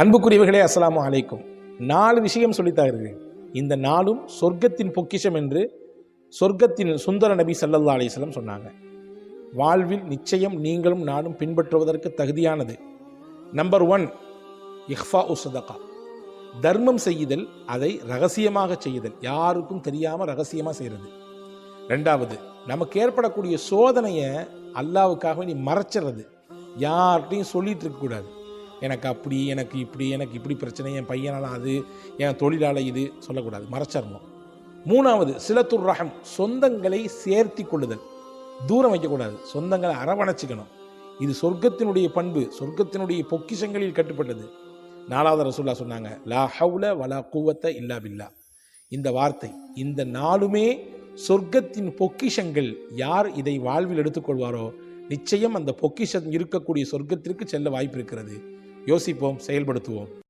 அன்புக்குரியவர்களே அஸ்லாம் அலைக்கும். நாலு விஷயம் சொல்லித்தார்கள் இந்த நாளும் சொர்க்கத்தின் பொக்கிஷம் என்று சொர்க்கத்தின் சுந்தர நபி சல்லல்லா அலைஹி சொன்னாங்க. வாழ்வில் நிச்சயம் நீங்களும் நானும் பின்பற்றுவதற்கு தகுதியானது. நம்பர் ஒன் இஹ்ஃபா உசதகா தர்மம் செய்யுதல் அதை ரகசியமாக செய்யுதல் யாருக்கும் தெரியாமல் ரகசியமாக செய்கிறது ரெண்டாவது நமக்கு ஏற்படக்கூடிய சோதனையை அல்லாவுக்காக நீ மறைச்சிடுறது யார்கிட்டையும் சொல்லிட்டு இருக்கக்கூடாது எனக்கு அப்படி எனக்கு இப்படி எனக்கு இப்படி பிரச்சனை என் பையனால் அது என் தொழிலாள இது சொல்லக்கூடாது. மறைச்சிடணும் மூணாவது சிலத்துர் ரஹம் சொந்தங்களை சேர்த்தி கொள்ளுதல். தூரம் வைக்கக்கூடாது. சொந்தங்களை அரவணைச்சிக்கணும். இது சொர்க்கத்தினுடைய பண்பு சொர்க்கத்தினுடைய பொக்கிஷங்களில் கட்டுப்பட்டது. நாலாவது ரசூல்லா சொன்னாங்க லா ஹவுல வலா கூவத்தை இல்லா பில்லா. இந்த வார்த்தை இந்த நாளுமே சொர்க்கத்தின் பொக்கிஷங்கள் யார் இதை வாழ்வில் எடுத்துக்கொள்வாரோ நிச்சயம் அந்த பொக்கிஷம் இருக்கக்கூடிய சொர்க்கத்திற்கு செல்ல வாய்ப்பு இருக்கிறது. யோசிப்போம் செயல்படுத்துவோம்.